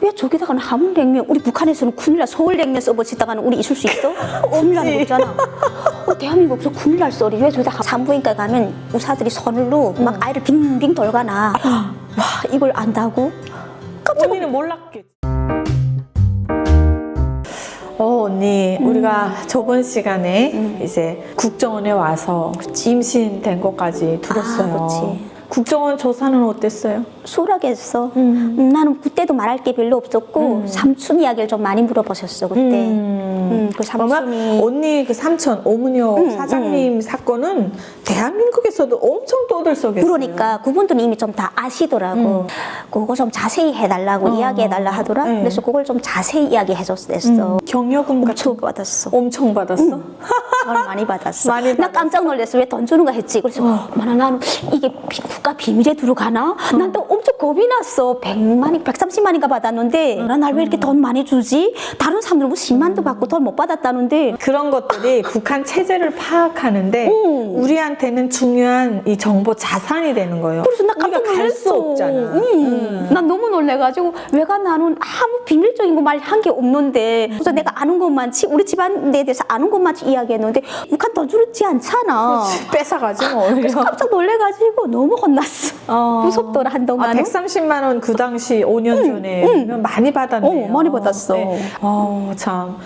왜 저기다가 는 함흥냉면 우리 북한에서는 군일날 서울냉면 써보시다가는 우리 있을 수 있어? 없나는 없잖아 어, 대한민국에서 군일날 썰이 왜 저기다가 산부인과 가면 의사들이 손으로 막 아이를 빙빙 돌가나 와 이걸 안다고? 깜짝 언니는 몰랐겠지. 어 언니 우리가 저번 시간에 이제 국정원에 와서 임신된 것까지 들었어요. 아, 그치. 국정원 조사는 어땠어요? 소라겠어 음. 음, 나는 그때도 말할 게 별로 없었고 삼촌 이야기를 좀 많이 물어보셨어 그때 음, 그 아마 삼촌이 언니 그 삼촌 오문효 음, 사장님 사건은 대한민국에서도 엄청 떠들썩했어요. 그러니까 그분들은 이미 좀 다 아시더라고. 그거 좀 자세히 해달라고 음. 어. 이야기해달라 하더라. 네. 그래서 그걸 좀 자세히 이야기해줬어. 음, 경력금 엄청 거 받았어. 엄청 받았어? 정말 많이 받았어. 많이 나. 깜짝 놀랐어. 왜 돈 주는가 했지. 그래서 어머나 나는 이게 비- 국가 비밀에 들어가나? 난또 엄청 겁이 났어. 100만이, 130만인가 받았는데 날왜 이렇게 돈 많이 주지? 다른 사람들은 뭐 10만도 받고 돈못 받았다는데 그런 것들이 북한 체제를 파악하는데 음. 우리한테는 중요한 이 정보 자산이 되는 거예요. 그래서 나 깜짝 우리가 갈수 놀랐어. 없잖아. 음. 음. 난 너무 놀래가지고 왜가 나는 아무 비밀적인 거 말 한 게 없는데 그래서 내가 아는 것만 치 우리 집안에 대해서 아는 것만 이야기했는데 북한 돈 주지 않잖아. 뺏어가지 뭐. 오히려. 깜짝 놀래가지고 너무 혼났어. 어. 무섭더라 아, 한동안은. 130만 원 그 당시 5년 전에 많이 받았네요. 어, 많이 받았어. 어, 참.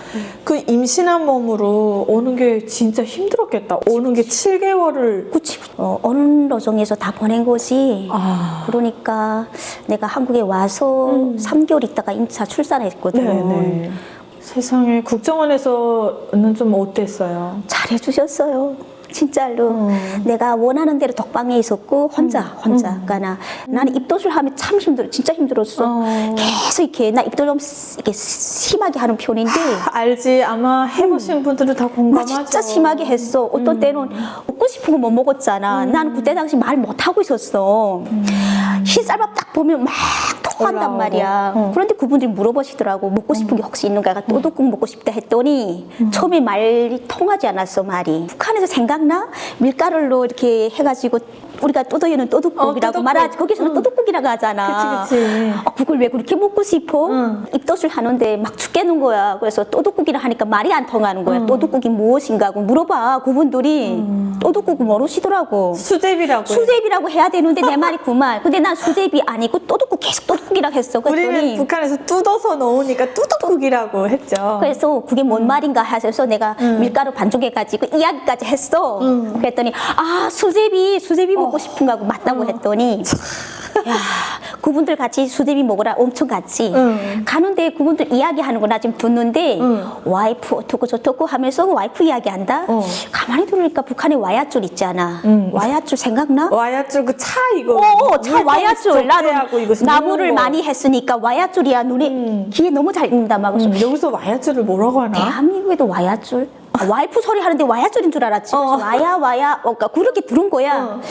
그 임신한 몸으로 오는 게 진짜 힘들었겠다. 오는 게 7개월을 그치. 어, 어느 로정에서 다 보낸 거지. 아. 그러니까 내가 한국에 와서 삼 3개월 있다가 임차 출산했거든. 네네. 세상에 국정원에서는 좀 어땠어요? 잘해주셨어요. 진짜로 음. 내가 원하는 대로 독방에 있었고 혼자 혼자 그러니까 나는 입덧을 하면 참 힘들어 진짜 힘들었어. 어. 계속 이렇게 나 입덧 좀 시- 이렇게 심하게 하는 편인데 알지. 아마 해보신 분들은 다나 공감하죠. 진짜 심하게 했어. 어떤 때는 먹고 싶은 거 못 먹었잖아. 나는 그때 당시 말 못 하고 있었어. 흰쌀밥 딱 보면 막 토한단 올라오고. 말이야. 어. 그런데 그분들이 물어보시더라고. 먹고 싶은 게 혹시 있는가 내가 또둑국 먹고 싶다 했더니 처음에 말이 통하지 않았어 말이. 북한에서 생각나? 밀가루로 이렇게 해가지고 우리가 또도이는 또둑국이라고 어. 말하지 거기서는 또둑국이라고 하잖아 그치, 그치. 아, 그걸 왜 그렇게 먹고 싶어? 응. 입덧을 하는데 막 죽겠는 거야. 그래서 또둑국이라 하니까 말이 안 통하는 거야. 응. 또둑국이 무엇인가 하고 물어봐. 그분들이 또둑국을 모르시더라고. 수제비라고. 수제비라고 해야 되는데 내 말이 그 말. 근데 난 수제비 아니고 또둑국 계속 또둑국이라고 했어. 우리는 북한에서 뜯어서 넣으니까 뚜둑국이라고 했죠. 그래서 그게 뭔 말인가 해서 내가 음. 밀가루 반죽해가지고 이야기까지 했어. 음. 그랬더니 아 수제비 수제비 먹고 싶은가 하고 맞다고 어. 했더니 야 그분들 같이 수제비 먹으라 엄청 같이 응. 가는데 그분들 이야기하는 거나 지금 듣는데 응. 와이프 어떻고 저떻고 하면서 와이프 이야기한다. 어. 가만히 들으니까 북한에 와야줄 있잖아. 응. 와야줄 생각나? 와야줄 그 차 이거. 어, 차 물통 와야줄. 나는 나무를. 많이 했으니까 와야줄이야. 눈에 음. 귀에 너무 잘 익는다 막. 음, 여기서 와야줄을 뭐라고 하나? 대한민국에도 와야줄? 아, 와이프 소리 하는데 와야줄인 줄 알았지. 어. 와야 와야 어, 그러니까 그렇게 부른 거야. 어.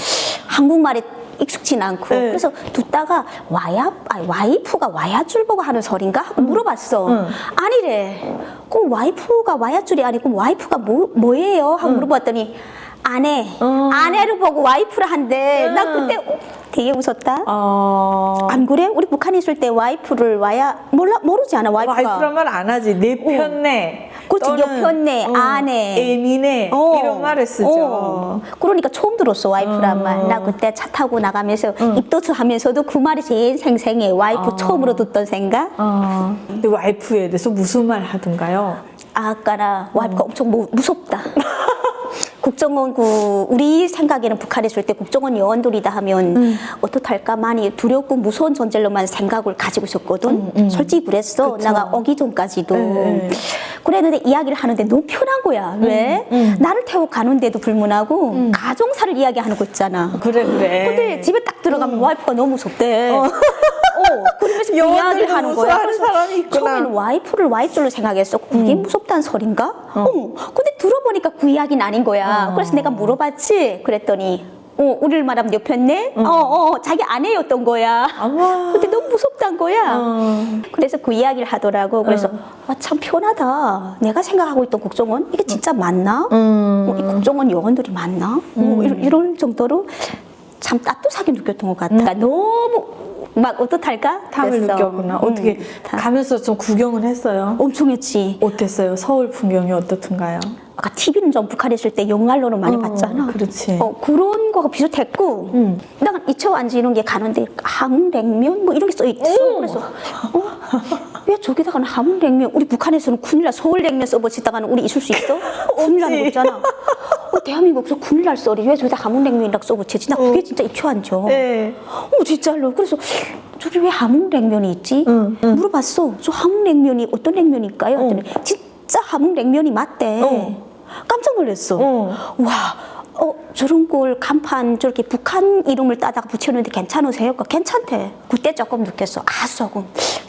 한국말에 익숙진 않고. 네. 그래서 듣다가 와야 아니, 와이프가 와야줄 보고 하는 소린가 하고 물어봤어. 응. 아니래. 그럼 와이프가 와야줄이 아니고 와이프가 뭐 뭐예요? 하고 물어봤더니 아내. 어. 아내를 보고 와이프를 한대. 나 응. 그때 어, 되게 웃었다. 어. 안 그래? 우리 북한에 있을 때 와이프를 와야 몰라 모르지 않아 와이프가. 와이프란 말 안 하지. 내 편네. 그렇지, 또는, 내 편네, 어, 아내. 애미네. 어. 이런 말을 쓰죠. 어. 그러니까 처음 들었어 와이프란 어. 말. 나 그때 차 타고 나가면서 입덧을 하면서도 그 말이 제일 생생해. 와이프 어. 처음으로 듣던 생각. 어. 근데 와이프에 대해서 무슨 말 하던가요? 아까나 와이프가 엄청 무, 무섭다. 국정원 그 우리 생각에는 북한에 있을 때 국정원 요원들이다 하면 음. 어떡할까 많이 두렵고 무서운 존재로만 생각을 가지고 있었거든. 음, 음. 솔직히 그랬어. 그쵸. 내가 오기 전까지도. 네. 그랬는데 이야기를 하는데 너무 편한 거야. 왜? 음. 나를 태워 가는데도 불문하고 가정사를 이야기하는 거 있잖아. 그래 그래. 근데 집에 딱 들어가면 와이프가 너무 무섭대. 어. 그러면서 그 이야기를 하는 거야. 그래서. 처음에는 와이프를 와이줄로 생각했어. 그게 무섭다는 소린가? 어. 근데 들어보니까 그 이야기는 아닌 거야. 어. 그래서 내가 물어봤지. 그랬더니 어, 우리를 말하면 내 편네? 어, 어, 자기 아내였던 거야. 아마. 근데 너무 무섭단 거야. 어. 그래서 그 이야기를 하더라고. 그래서 아, 참 편하다. 내가 생각하고 있던 국정원 이게 진짜 맞나? 음. 어, 이 국정원 요원들이 맞나? 뭐 이런, 이런 정도로 참 따뜻하게 느꼈던 것 같아. 그러니까 너무 막 어떡할까? 탐을 그랬어. 느꼈구나. 음, 어떻게 다- 가면서 좀 구경을 했어요? 엄청 했지. 어땠어요? 서울 풍경이 어떻던가요? 아까 TV는 좀 북한에 있을 때 영날로는 많이 어, 봤잖아. 그렇지. 어, 그런 거가 비슷했고, 음. 난 이처완지 이런 게 가는데 함냉면 뭐 이런 게 써 있어. 오! 그래서 어? 왜 저기다가는 함냉면? 우리 북한에서는 군일날 서울냉면 써버치다가는 우리 있을 수 있어? 군일 나는 거 있잖아. 어, 대한민국에서 군일 날 썰이 왜 저기다 함흥냉면이라고 써버치지? 나 그게 진짜 이처완져. 네. 어 진짜로 그래서 저기 왜 함흥냉면이 있지? 응, 응. 물어봤어. 저 함흥냉면이 어떤 냉면일까요? 했더니 진짜 함흥냉면이 맞대. 어. 깜짝 놀랐어. 어. 와, 어 걸 간판 저렇게 북한 이름을 따다가 붙여놓는데 괜찮으세요? 그러니까 괜찮대. 그때 조금 느꼈어. 아 조금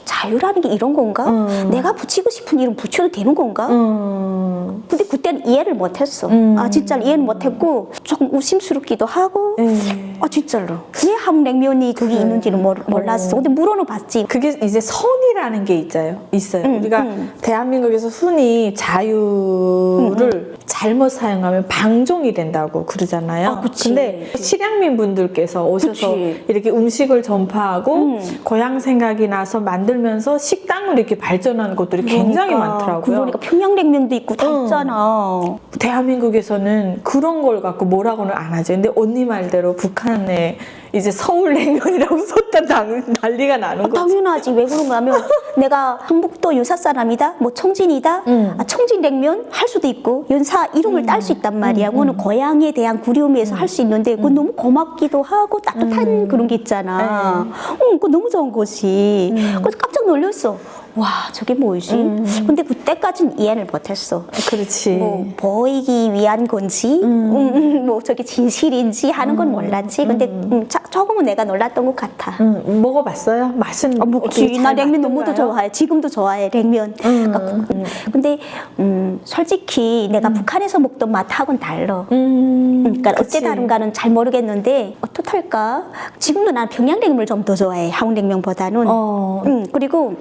자유라는 게 이런 건가? 음. 내가 붙이고 싶은 이름 붙여도 되는 건가? 음. 근데 그때는 이해를 못했어. 음. 아 진짜 이해는 못했고 조금 의심스럽기도 하고. 네. 아 진짜로 왜 함냉면이 거기 있는지는 몰, 몰랐어. 근데 물어는 봤지. 그게 이제 선이라는 게 있어요. 있어요. 응, 우리가 응. 대한민국에서 흔히 자유를 잘못 사용하면 방종이 된다고 그러잖아요. 아, 그치. 근데 실향민 분들께서 오셔서 그치. 이렇게 음식을 전파하고 응. 고향 생각이 나서 만들면서 식당으로 이렇게 발전하는 것들이 굉장히 그러니까, 많더라고요. 그러니까 평양냉면도 있고 다 응. 있잖아. 대한민국에서는 그런 걸 갖고 뭐라고는 안 하죠. 근데 언니 말대로 북한에 이제 서울 냉면이라고 썼다 당- 난리가 나는 거죠. 당연하지. 왜 그런가 하면 내가 한북도 연사 사람이다, 뭐 청진이다, 응. 아, 청진 냉면 할 수도 있고 연사 이름을 딸수 있단 말이야. 그거는 고향에 대한 그리움에서 할 수 있는데 그건 너무 고맙기도 하고 따뜻한 그런 게 있잖아. 응, 그거 너무 좋은 거지. 그래서 깜짝 놀랐어. 와, 저게 뭐지? 근데 그때까지는 이해를 못했어. 그렇지. 뭐 보이기 위한 건지, 음, 뭐 저게 진실인지 하는 건 몰랐지. 근데 음, 자- 조금은 내가 놀랐던 것 같아. 음, 먹어봤어요? 맛은 아, 먹지. 나잘 냉면 너무도? 좋아해. 지금도 좋아해, 냉면. 그러니까 그- 근데, 음, 솔직히 내가 북한에서 먹던 맛하고는 달라. 음, 그러니까 그치. 어째 다른가는 잘 모르겠는데, 어떡할까? 지금도 난 평양냉면 을 좀 더 좋아해, 한국냉면보다는. 어, 음, 그리고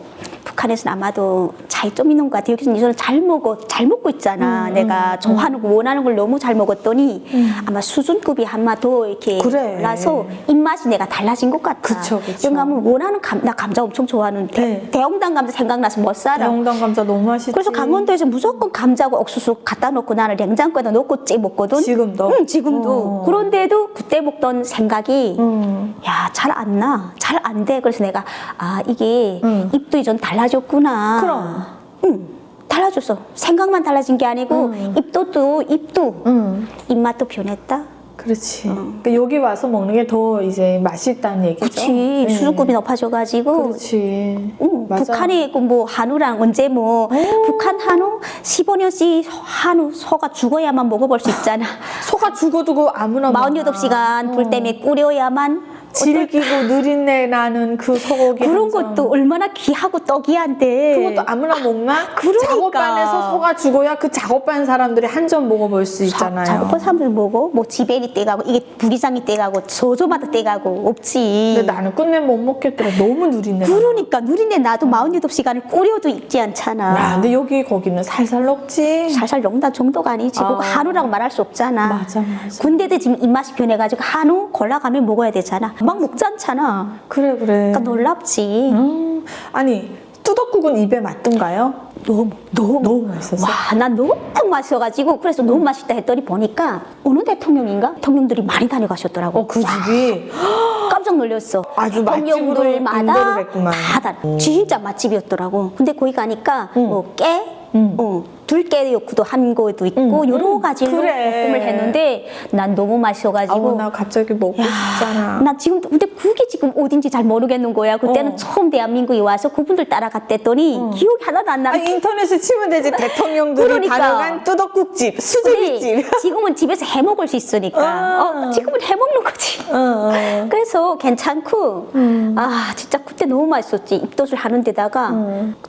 북한에서는 아마도 차이 좀 있는 것 같아요. 여기서는 이제는 잘 먹어, 잘 먹고 있잖아. 음, 내가 좋아하는 거, 원하는 걸 너무 잘 먹었더니 아마 수준급이 한마 더 이렇게 그래. 올라서 입맛이 내가 달라진 것 같아. 그쵸, 그쵸. 왜냐하면 원하는 감, 나 감자 엄청 좋아하는데 네. 대홍당 감자 생각나서 못 살아. 대홍당 감자 너무 맛있지. 그래서 강원도에서 무조건 감자하고 옥수수 갖다 놓고 나는 냉장고에다 넣고 찌 먹거든. 지금도? 응, 지금도. 어. 그런데도 그때 먹던 생각이 음, 야, 잘 안 나. 잘 안 돼. 그래서 내가, 아, 이게 음. 입도 이전 달라 졌구나. 그럼. 응, 달라졌어. 생각만 달라진 게 아니고, 입도도, 입도, 음, 입맛도 변했다. 그렇지. 그러니까 여기 와서 먹는 게 더 이제 맛있다는 얘기죠. 네. 수준급이 높아져가지고. 그렇지. 응, 맞아. 북한에 뭐 한우랑 언제 뭐 북한 한우 15년씩 한우 소가 죽어야만 먹어볼 수 있잖아. 소가 죽어도 그 아무나 먹나. 48시간 불 때문에 끓여야만 질기고 느린내 나는 그 소고기 그런 한 점. 것도 얼마나 귀하고 떡이한데 그것도 아무나 먹나? 그러니까. 작업반에서 소가 죽어야 그 작업반 사람들이 한 점 먹어볼 수 있잖아요. 작업한 사람들 먹어? 뭐 지벨이 떼가고 이게 부리장이 떼가고 소조마다 떼가고 없지. 근데 나는 끝내 못 먹겠더라. 너무 누린내. 나. 그러니까 누린데 나도 48시간을 끓여도 있지 않잖아. 야, 근데 여기 거기는 살살 녹지. 살살 녹는다 정도가 아니지. 그거 아. 한우라고 말할 수 없잖아. 맞아, 맞아. 군대도 지금 입맛이 변해가지고 한우 골라가면 먹어야 되잖아. 막 먹지 않잖아. 그래 그래. 그러니까 놀랍지. 음, 아니 뚜덕국은 입에 맞던가요? 너무 너무 너무 맛있었어. 와, 난 너무 맛있어가지고 그래서 너무 맛있다 했더니 보니까 어느 대통령인가 대통령들이 많이 다녀가셨더라고. 어, 그 집이 깜짝 놀랐어. 아주 맛집으로 대통령들마다 인도를 했구만. 다 다, 진짜 맛집이었더라고. 근데 거기 가니까 뭐 깨, 음. 어, 들깨육도 한 곳도 있고 음, 여러 음, 가지로 그래. 볶음을 했는데 난 너무 맛있어가지고. 아우 나 갑자기 먹고 싶잖아. 나 지금 근데 그게 지금 어딘지 잘 모르겠는 거야. 그때는 어. 처음 대한민국에 와서 그분들 따라갔댔더니 기억이 하나도 안 아, 나는. 인터넷에 치면 되지 대통령들이 그러니까. 다녀간 뚜덕국집, 수제비집. 지금은 집에서 해 먹을 수 있으니까. 아. 어, 지금은 해 먹는 거지. 어, 어. 그래서 괜찮고 음. 아 진짜 그때 너무 맛있었지 입덧을 하는 데다가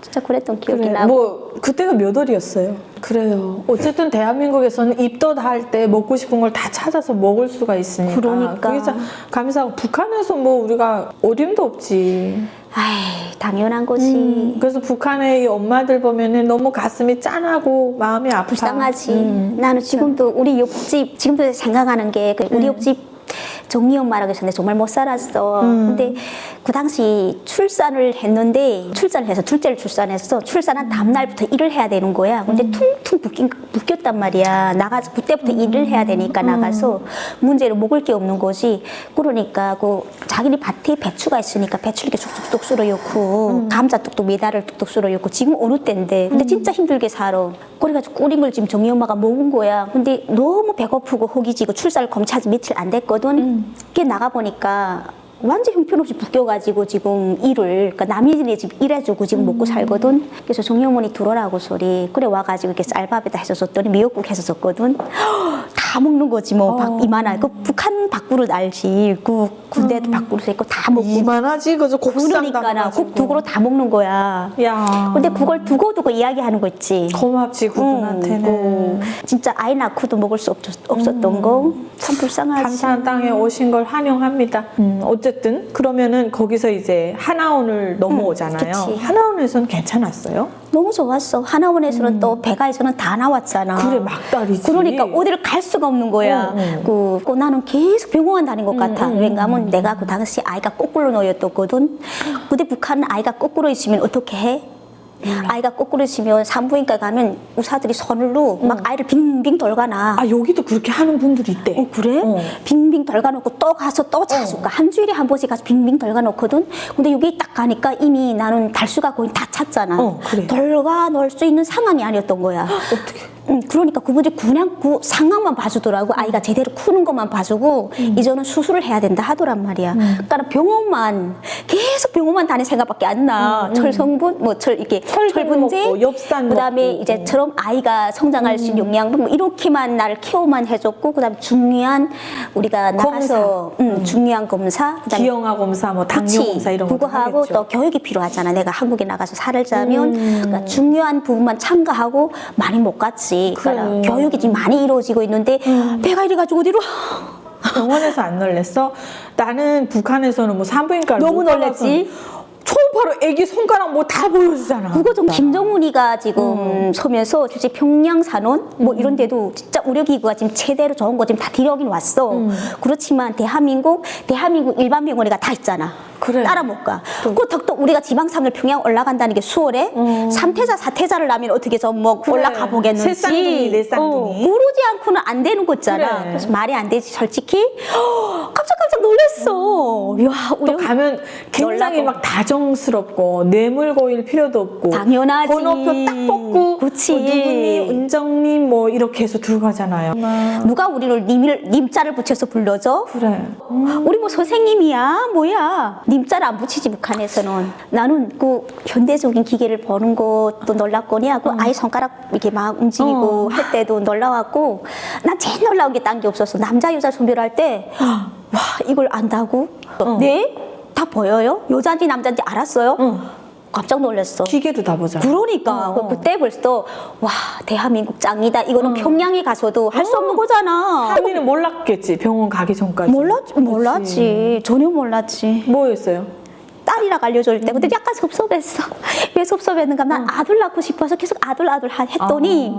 진짜 그랬던 기억이 그래. 나고 뭐 그때가 몇 월이었어요? 그래요. 어쨌든 대한민국에서는 입덧 할 때 먹고 싶은 걸 다 찾아서 먹을 수가 있으니까. 그러니까. 그게 참 감사하고 북한에서 뭐 우리가 어림도 없지. 아이 당연한 거지 음, 그래서 북한의 이 엄마들 보면은 너무 가슴이 짠하고 마음이 아파. 불쌍하지 음. 나는 지금도 우리 옆집 지금도 생각하는 게 그 우리 옆집 정리 엄마라고 해서 내가 정말 못 살았어. 음. 근데 그 당시 출산을 했는데 출산을 해서 둘째를 출산했어. 출산한 다음 날부터 일을 해야 되는 거야. 음. 근데 퉁퉁 묶인, 묶였단 말이야. 나가서 그때부터 일을 해야 되니까 음. 나가서 문제로 먹을 게 없는 거지. 그러니까 그 자기네 밭에 배추가 있으니까 배추 이렇게 쑥쑥쑥 썰어 넣고 음. 감자 뚝뚝 메다를 뚝뚝 썰어 넣고 지금 어느 때인데 근데 진짜 힘들게 살아. 그래가지고 끓인 걸 지금 정희 엄마가 먹은 거야. 근데 너무 배고프고 허기지고 출산을 검차지 며칠 안 됐거든. 음. 그게 나가 보니까 완전 형편없이 묶여가지고 지금 일을 그러니까 남이네 집 일해주고 지금 음. 먹고 살거든. 그래서 어머니 들어라고 소리. 그래 와가지고 이렇게 쌀밥에다 해서 줬더니 미역국 해서 줬거든. 다 먹는 거지 뭐 어. 박- 이만한 그 북한 밥그릇 알지. 그 군대도 밥그릇에 있고 다 먹고. 이만하지 그저 곡상 그러니까 담아가지고. 나국두 그릇 다 먹는 거야. 야. 근데 그걸 두고 두고 이야기하는 거 있지. 고맙지 그분한테는. 음, 어. 진짜 아이 낳고도 먹을 수 없, 없었던 거 참 불쌍하지. 감사한 땅에 오신 걸 환영합니다. 음, 어쨌든 그러면은 거기서 이제 하나원을 넘어오잖아요. 그치. 하나원에서는 괜찮았어요? 너무 좋았어. 하나원에서는 또 배가에서는 다 나왔잖아. 음. 그래 막달이지. 그러니까 어디를 갈 수가 없는 거야. 응, 응. 그, 그 나는 계속 병원만 다닌 것 같아. 응, 응, 왜냐면 내가 그 당시 아이가 거꾸로 놓였었거든. 근데 북한은 아이가 거꾸로 있으면 어떻게 해? 아이가 거꾸로 있으면 산부인과 가면 의사들이 손으로 막 아이를 빙빙 돌가나. 아 여기도 그렇게 하는 분들이 있대. 어 그래? 어. 빙빙 덜가놓고 또 가서 또 자줄까 한 주일에 한 번씩 가서 빙빙 덜가놓거든. 근데 여기 딱 가니까 이미 나는 달수가 거의 다 찼잖아. 어, 그래. 덜가 넣을 수 있는 상황이 아니었던 거야. 어떻게? 응, 그러니까 그분들이 그냥 그 상황만 봐주더라고. 아이가 제대로 크는 것만 봐주고 이제는 수술을 해야 된다 하더란 말이야. 그러니까 병원만 계속 병원만 다닐 생각밖에 안 나. 철성분 뭐 철 이렇게 철분 철분제, 엽산 그다음에 먹고. 이제 처럼 아이가 성장할 수 있는 영양분 뭐 이렇게만 나를 케어만 해줬고 그다음에 중요한 우리가 나가서 음, 중요한 검사 그다음에 기형아 검사, 뭐 당뇨 그치. 검사 이런 거 그거 하고 하겠죠. 또 교육이 필요하잖아. 내가 한국에 나가서 살을 자면 음. 그러니까 중요한 부분만 참가하고 많이 못 갔지. 그러니까. 음. 교육이 지금 많이 이루어지고 있는데 배가 이래 가지고 어디로 병원에서 안 놀랬어? 나는 북한에서는 뭐 산부인과를 너무 못 놀랬지? 초음 파로 애기 손가락 뭐 다 보여주잖아. 그거 좀 김정은이가 음. 지금 서면서 실제 평양 산원 뭐 이런 데도 진짜 의료기구가 지금 제대로 좋은 거 지금 다 들여오긴 왔어. 음. 그렇지만 대한민국 대한민국 일반 병원에가 다 있잖아. 그래. 따라 못 가. 그 덕도 우리가 지방상을 평양 올라간다는 게 수월해. 삼태자 사태자를 낳으면 어떻게 좀뭐 음. 그래. 올라가 보겠는지. 세 쌍둥이, 네 쌍둥이. 어, 그러지 않고는 안 되는 거잖아. 그래. 그래서 말이 안 되지 솔직히. 깜짝깜짝 놀랐어. 야, 우리 또 가면 굉장히 놀라고. 막 다정스 럽고 뇌물 고일 필요도 없고 당연하지. 번호표 딱 뽑고 그치. 뭐 누구님, 은정님 뭐 이렇게 해서 들어가잖아요. 누가 우리를 님을 님자를 붙여서 불러줘? 그래. 우리 뭐 선생님이야 뭐야 님자를 안 붙이지 북한에서는 나는 그 현대적인 기계를 보는 것도 놀랍거니야 그 아이 손가락 이렇게 막 움직이고 어. 할 때도 놀라웠고 난 제일 놀라운 게 딴 게 없었어 남자 여자 분별할 때 와 이걸 안다고 어. 네? 다 보여요? 여자인지 남자인지 알았어요? 응. 깜짝 놀랐어 기계로 다 보잖아. 그러니까 어. 그때 벌써 와 대한민국 짱이다 이거는 평양에 가서도 할 수 없는 거잖아 언니는 몰랐겠지 병원 가기 전까지. 몰랐지, 몰랐지. 전혀 몰랐지. 뭐였어요? 딸이라 알려줄 때. 근데 약간 섭섭했어. 왜 섭섭했는가? 난 아들 낳고 싶어서 계속 아들, 아들 하- 했더니,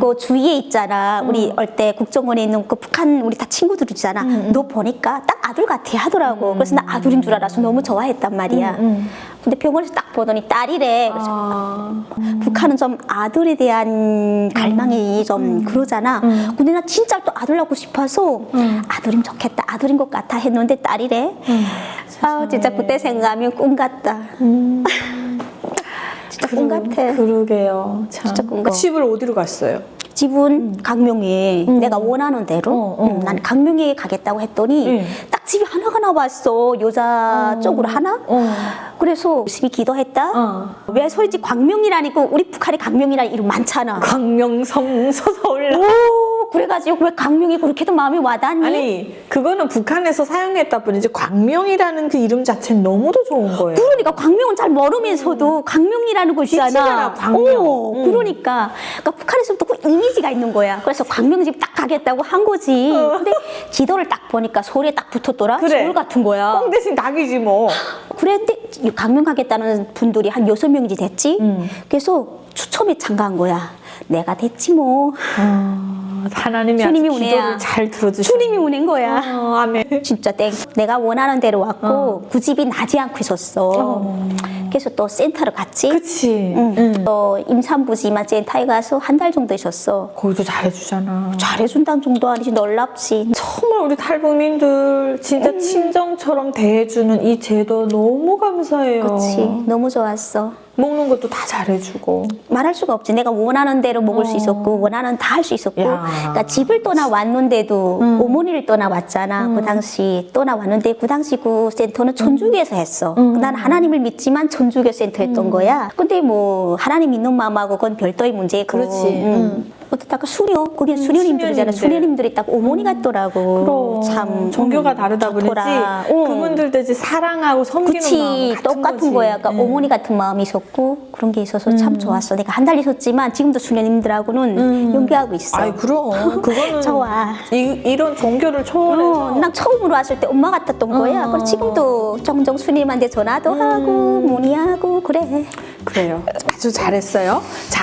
그 주위에 있잖아. 우리 올때 국정원에 있는 그 북한 우리 다 친구들 있잖아. 너 보니까 딱 아들 같아 하더라고. 그래서 나 아들인 줄 알아서 너무 좋아했단 말이야. 근데 병원에서 딱 보더니 딸이래. 그래서 아. 북한은 좀 아들에 대한 갈망이 좀 그러잖아. 근데 나 진짜 또 아들 낳고 싶어서 아들이면 좋겠다. 아들인 것 같아 했는데 딸이래. 아 진짜 그때 생각하면 꿈 같다. 진짜 꿈 같아. 그러게요. 참. 진짜 꿈 같아. 집을 어디로 갔어요? 집은 강명에 내가 원하는 대로 어, 어. 음, 난 강명에 가겠다고 했더니 응. 딱 집이 하나가 나왔어 여자 쪽으로 하나 어. 그래서 열심히 기도했다 어. 왜 솔직히 광명이라니까 우리 북한에 강명이라는 이름 많잖아 광명성 서서올라. 오 그래가지고 왜 강명이 그렇게도 마음에 와닿니 아니 그거는 북한에서 사용했다 뿐이지 광명이라는 그 이름 자체는 너무도 좋은 거예요. 그러니까 광명은 잘 모르면서도 광명이라는 거 있잖아. 빛이잖아, 광명. 어, 음. 그러니까, 그러니까 북한에서부터 그 이미지가 있는 거야. 그래서 광명집 딱 가겠다고 한 거지. 근데 지도를 딱 보니까 서울에 딱 붙었더라. 어. 그래. 서울 같은 거야. 꽁 대신 닭이지 뭐. 그랬는데 강명 가겠다는 분들이 한 여섯 명이지 됐지. 음. 그래서 추첨에 참가한 거야. 내가 됐지 뭐. 아. 하나님이 주님이. 기도를 잘 들어주셔. 주님이 오는 거야. 어, 아멘. 진짜 땡. 내가 원하는 대로 왔고 구집이 나지 않고 있었어. 그래서 또 센터를 갔지. 그치. 응. 응. 또 임산부지만 센터에 가서 한 달 정도 있었어. 거기도 잘해주잖아. 잘해준다는 정도 아니지 놀랍지. 정말 우리 탈북민들 진짜 음. 친정처럼 대해주는 이 제도 너무 감사해요. 그렇지. 너무 좋았어. 먹는 것도 다 잘해주고. 말할 수가 없지. 내가 원하는 대로 먹을 수 어. 있었고 원하는 다 할 수 있었고. 야. 그러니까 집을 떠나 왔는데도 음. 어머니를 떠나 왔잖아. 그 당시 떠나 왔는데 그 당시 그 센터는 천주교에서 했어. 음. 난 하나님을 믿지만 천주교 센터 했던 거야. 근데 뭐 하나님 믿는 마음하고 그건 별도의 문제고. 그렇지. 음. 어떻다가 수녀, 거긴 수녀님들이잖아. 수녀님들. 수녀님들이 딱 어머니 같더라고. 그럼 참 종교가 음, 다르다 보니지 좋더라. 어. 그분들도 이제 사랑하고 섬기는 그치 마음 같은 똑같은. 거야. 그러니까 응. 어머니 같은 마음이 있었고 그런 게 있어서 음. 참 좋았어. 내가 한 달 있었지만 지금도 수녀님들하고는 연기하고 있어. 아이 그럼 그거는 좋아. 이, 이런 종교를 초월해서 어, 난 처음으로 왔을 때 엄마 같았던 거야. 어. 그리고 지금도 종종 수님한테 전화도 음. 하고 문의하고 그래. 그래요. 아주 잘했어요. 자